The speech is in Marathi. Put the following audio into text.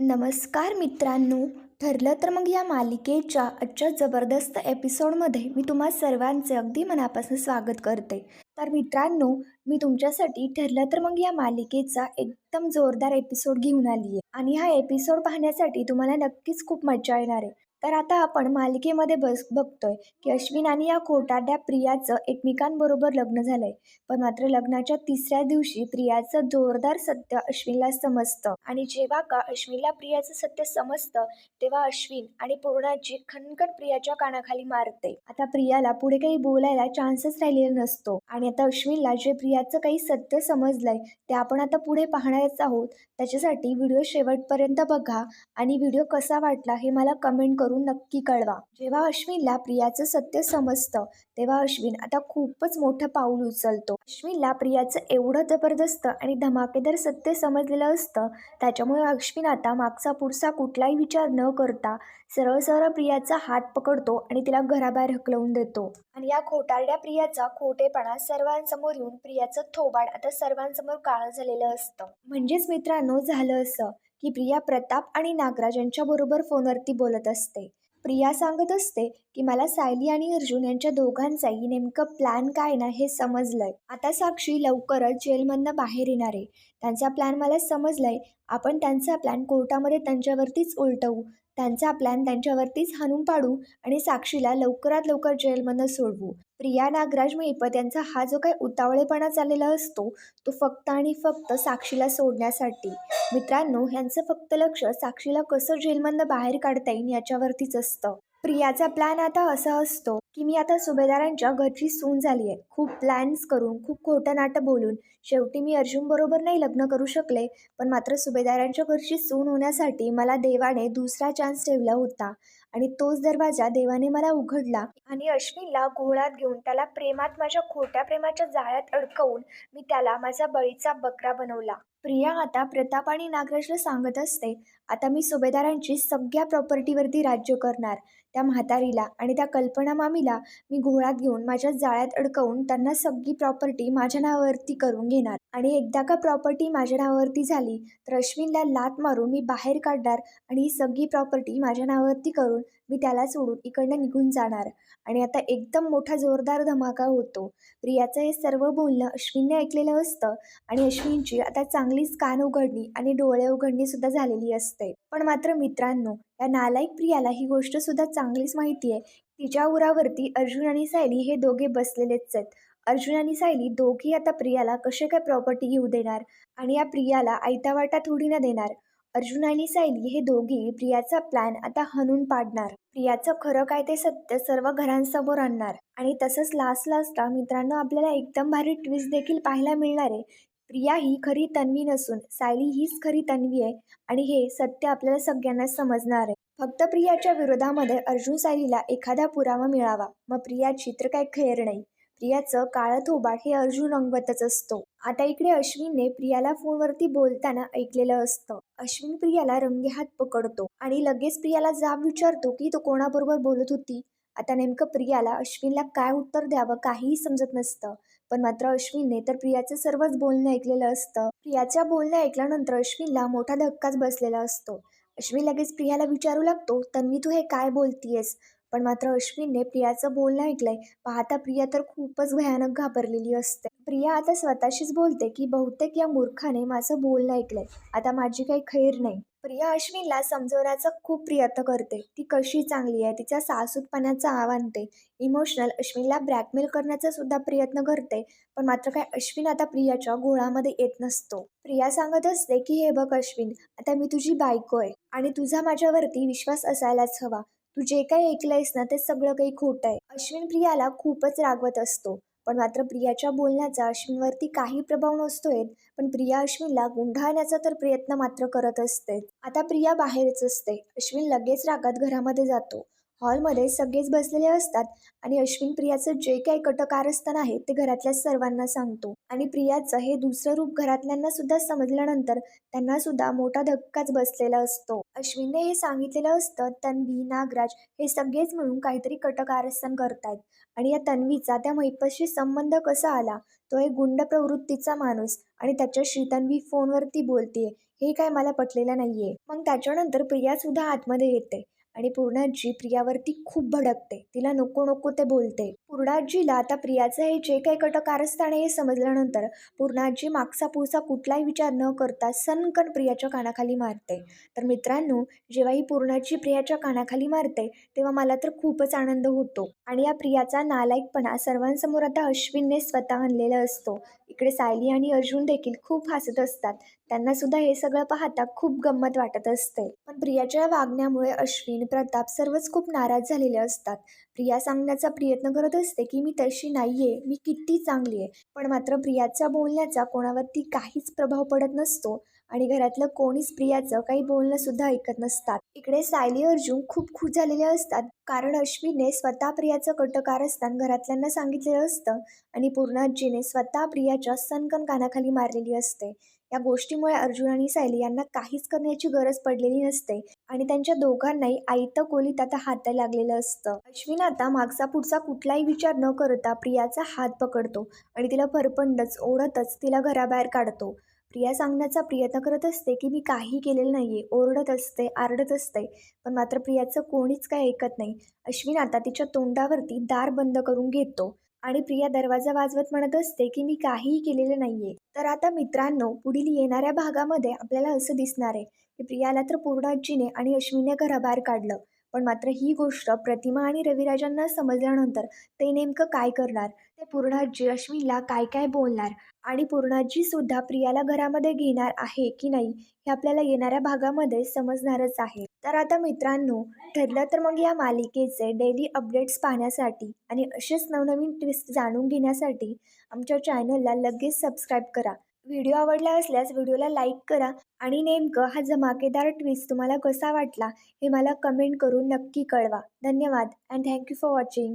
नमस्कार मित्रांनो ठरलं तर मग या मालिकेच्या आजच्या जबरदस्त एपिसोडमध्ये मी तुम्हा सर्वांचे अगदी मनापासून स्वागत करते. तर मित्रांनो मी तुमच्यासाठी ठरलं तर मग या मालिकेचा एकदम जोरदार एपिसोड घेऊन आली आहे आणि हा एपिसोड पाहण्यासाठी तुम्हाला नक्कीच खूप मजा येणार आहे. तर आता आपण मालिकेमध्ये बस बघतोय की अश्विन आणि या खोटाड्या प्रियाचं एकमेकांबरोबर लग्न झालंय. पण मात्र लग्नाच्या तिसऱ्या दिवशी प्रियाचं जोरदार सत्य अश्विनला समजतं. आणि जेव्हा का अश्विनला प्रियाचं सत्य समजतं तेव्हा अश्विन आणि पूर्णाची खनखन प्रियाच्या कानाखाली मारते. आता प्रियाला पुढे काही बोलायला चान्सच राहिलेला नसतो. आणि आता अश्विनला जे प्रियाचं काही सत्य समजलंय ते आपण आता पुढे पाहणारच आहोत. त्याच्यासाठी व्हिडिओ शेवटपर्यंत बघा. आणि व्हिडिओ कसा वाटला हे मला कमेंट करू करून नक्की कळवा. जेव्हा अश्विनला प्रियाचं सत्य समजतं तेव्हा अश्विन आता खूपच मोठं पाऊल उचलतो. अश्विनला प्रियाचं एवढं जबरदस्त आणि धमाकेदार सत्य समजलेलं असतं त्याच्यामुळे अश्विन आता मागचा पुढचा कुठलाही विचार न करता सरळ सरळ प्रियाचा हात पकडतो आणि तिला घराबाहेर हकलवून देतो. आणि या खोटारड्या प्रियाचा खोटेपणा सर्वांसमोर येऊन प्रियाचं थोबाड आता सर्वांसमोर काळं झालेलं असतं. म्हणजेच मित्रांनो झालं असं. ही प्रिया प्रताप आणि नागराज यांच्याबरोबर फोनवरती बोलत असते. प्रिया सांगत असते की मला सायली आणि अर्जुन यांच्या दोघांचाही नेमकं प्लॅन काय ना हे समजलंय. आता साक्षी लवकरच जेलमधनं बाहेर येणार आहे. त्यांचा प्लॅन मला समजलाय. आपण त्यांचा प्लॅन कोर्टामध्ये त्यांच्यावरतीच उलटवू. त्यांचा प्लॅन त्यांच्यावरतीच हाणून पाडू आणि साक्षीला लवकरात लवकर जेलमधनं सोडवू. प्रिया नागराज महिपत यांचा हा जो काही उतावळेपणा चाललेला असतो तो फक्त आणि फक्त साक्षीला सोडण्यासाठी. मित्रांनो ह्यांचं फक्त लक्ष साक्षीला कसं जेलमधनं बाहेर काढता येईल याच्यावरतीच असतं. प्रियाचा प्लॅन आता असा असतो की मी आता सुभेदारांच्या घरची सून झाली आहे खूप प्लॅन्स करून खूप खोटं नाटं बोलून शेवटी मी अर्जुन बरोबर नाही लग्न करू शकले पण मात्र सुभेदारांच्या घरची सून होण्यासाठी मला देवाने दुसरा चान्स ठेवला होता. आणि तोच दरवाजा देवाने मला उघडला आणि अश्विनला गोळात घेऊन त्याला प्रेमात माझ्या खोट्या प्रेमाच्या जाळ्यात अडकवून मी त्याला माझा बळीचा बकरा बनवला. प्रिया आता प्रताप आणि नागराजला सांगत असते आता मी सुभेदारांची सगळ्या प्रॉपर्टीवरती राज्य करणार त्या म्हातारीला आणि त्या कल्पना मामीला मी घोळात घेऊन माझ्या जाळ्यात अडकवून त्यांना सगळी प्रॉपर्टी माझ्या नावावरती करून घेणार. आणि एकदा का प्रॉपर्टी माझ्या नावावरती झाली तर अश्विनला लात मारून मी बाहेर काढणार आणि ही सगळी प्रॉपर्टी माझ्या नावावरती करून मी त्याला सोडून इकडनं निघून जाणार. आणि आता एकदम मोठा जोरदार धमाका होतो. प्रियाचं हे सर्व बोलणं अश्विनने ऐकलेलं असतं आणि अश्विनची आता चांगलीच कान उघडणी आणि डोळे उघडणी सुद्धा झालेली असते. पण मात्र मित्रांनो या नालायक प्रियाला ही गोष्ट सुद्धा चांगलीच माहिती आहे. तिच्या उरावरती अर्जुन आणि सायली हे दोघे बसलेलेच आहेत. अर्जुन आणि सायली दोघी आता प्रियाला कसे काय प्रॉपर्टी घेऊ देणार? आणि या प्रियाला आयता वाटा थोडी ना देणार? अर्जुन आणि सायली हे दोघी प्रियाचा प्लॅन आता हनून पाडणार. प्रियाचं खरं काय ते सत्य सर्व घरांसमोर आणणार. आणि तसंच लास्ट लास्टला मित्रांनो आपल्याला एकदम भारी ट्विस्ट देखील पाहायला मिळणार आहे. प्रिया ही खरी तन्वी नसून सायली हीच खरी तन्वी आहे. आणि हे सत्य आपल्याला सगळ्यांना समजणार आहे. फक्त प्रियाच्या विरोधामध्ये अर्जुन सायलीला एखादा पुरावा मिळावा. मग प्रियाची तर काही खैर नाही. प्रियाचं काळं थोबाड हे अर्जुन रंगवतच असतो. आता इकडे अश्विनने प्रियाला फोनवरती बोलताना ऐकलेलं असतं. अश्विन प्रियाला रंगे हात पकडतो आणि लगेच प्रियाला जाब विचारतो की तो कोणाबरोबर बोलत होती? आता नेमकं प्रियाला अश्विनला काय उत्तर द्यावं काहीही समजत नसतं. पण मात्र अश्विनने तर प्रियाचं सर्वच बोलणं ऐकलेलं असतं. प्रियाच्या बोलणं ऐकल्यानंतर अश्विनला मोठा धक्काच बसलेला असतो. अश्विन लगेच प्रियाला विचारू लागतो तन्वी तू हे काय बोलतीयस? पण मात्र अश्विनने प्रियाचं बोलणं ऐकलंय. पाहता प्रिया तर खूपच भयानक घाबरलेली असते. प्रिया आता स्वतःशीच बोलते की बहुतेक या मूर्खाने माझं बोलणं ऐकलंय. आता माझी काही खैर नाही. प्रिया अश्विनला समजवण्याचा खूप प्रयत्न करते. ती कशी चांगली आहे तिच्या सासूतपणाचा आणते. इमोशनल अश्विनला ब्लॅकमेल करण्याचा सुद्धा प्रयत्न करते. पण मात्र काय अश्विन आता प्रियाच्या गोळामध्ये येत नसतो. प्रिया सांगत असते की हे बघ अश्विन आता मी तुझी बायको आहे आणि तुझा माझ्यावरती विश्वास असायलाच हवा. तू जे काही ऐकलंयस ना ते सगळं काही खोटं आहे. अश्विन प्रियाला खूपच रागवत असतो. पण मात्र प्रियाच्या बोलण्याचा अश्विनवरती काही प्रभाव नसतोय पण प्रिया अश्विनला गुंढाळण्याचा तर प्रयत्न मात्र करत असते. आता प्रिया बाहेरच असते. अश्विन लगेच रागात घरामध्ये जातो. हॉलमध्ये सगळेच बसलेले असतात आणि अश्विन प्रियाचं जे काही कटकारस्थान आहे ते घरातल्या सर्वांना सांगतो. आणि प्रियाचं हे दुसरं रूप घरातल्यांना सुद्धा समजल्यानंतर त्यांना सुद्धा मोठा धक्काच बसलेला असतो. अश्विनने हे सांगितलेलं असतं तन्वी नागराज हे सगळेच मिळून काहीतरी कटकारस्थान करतायत. आणि या तन्वीचा त्या महिपशी संबंध कसा आला तो एक गुंड प्रवृत्तीचा माणूस आणि त्याच्याशी तन्वी फोनवरती बोलतेय. हे काय मला पटलेलं नाहीये. मग त्याच्यानंतर प्रिया सुद्धा आतमध्ये येते. आणि पूर्णाजी प्रियावरती खूप भडकते तिला नको नको ते बोलते. पूर्णाजीला आता प्रियाचं हे जे काही कटकारस्थान आहे हे समजल्यानंतर पूर्णाजी मागचा पुढचा कुठलाही विचार न करता सनकन प्रियाच्या कानाखाली मारते. तर मित्रांनो जेव्हा ही पूर्णाजी प्रियाच्या कानाखाली मारते तेव्हा मला तर खूपच आनंद होतो. आणि या प्रियाचा नालायकपणा सर्वांसमोर आता अश्विनने स्वतः आणलेला असतो. इकडे सायली आणि अर्जुन देखील खूप हसत असतात. त्यांना सुद्धा हे सगळं पाहता खूप गंमत वाटत असते. पण प्रियाच्या वागण्यामुळे अश्विन प्रताप सर्वच खूप नाराज झालेले असतात. प्रिया सांगण्याचा प्रयत्न करत असते की मी तशी नाही आहे मी किती चांगली आहे. पण मात्र प्रियाचा बोलण्याचा कोणावरती काहीच प्रभाव पडत नसतो आणि घरातलं कोणीच प्रियाचं काही बोलणं सुद्धा ऐकत नसतात. इकडे सायली अर्जुन खूप खुश झालेले असतात कारण अश्विनने स्वतः प्रियाचं कटकार असताना घरातल्यांना सांगितलेलं असतं आणि पूर्णाजीने स्वतः प्रियाच्या सनकन कानाखाली मारलेली असते. या गोष्टीमुळे अर्जुन आणि सायली यांना काहीच करण्याची गरज पडलेली नसते. आणि त्यांच्या दोघांनाही आयतं कोलीत आता हात लागलेलं असतं. अश्विन आता मागचा पुढचा कुठलाही विचार न करता प्रियाचा हात पकडतो आणि तिला फरफंडच ओढतच तिला घराबाहेर काढतो. प्रिया सांगण्याचा प्रयत्न करत असते की मी काही केलेलं नाही आहे ओरडत असते आरडत असते पण मात्र प्रियाचं कोणीच काही ऐकत नाही. अश्विन आता तिच्या तोंडावरती दार बंद करून घेतो. आणि प्रिया दरवाजा वाजवत म्हणत असते की मी काहीही केलेलं नाहीये. तर आता मित्रांनो पुढील येणाऱ्या भागामध्ये आपल्याला असं दिसणार आहे की प्रियाला तर पूर्णाजीने आणि अश्विनने घराबाहेर काढलं. पण मात्र ही गोष्ट प्रतिमा आणि रविराजांना समजल्यानंतर ते नेमकं काय करणार? ते पूर्णाजी अश्विनला काय काय बोलणार? आणि पूर्णाजी सुद्धा प्रियाला घरामध्ये घेणार आहे की नाही हे आपल्याला येणाऱ्या भागामध्ये समजणारच आहे. तर आता मित्रांनो ठरलं तर मग या मालिकेचे डेली अपडेट्स पाहण्यासाठी आणि असेच नवनवीन ट्विस्ट जाणून घेण्यासाठी आमच्या चॅनलला लगेच सबस्क्राईब करा. व्हिडिओ आवडला असल्यास व्हिडिओला लाईक करा आणि नेमकं हा धमाकेदार ट्विस्ट तुम्हाला कसा वाटला हे मला कमेंट करून नक्की कळवा. धन्यवाद अँड थँक्यू फॉर वॉचिंग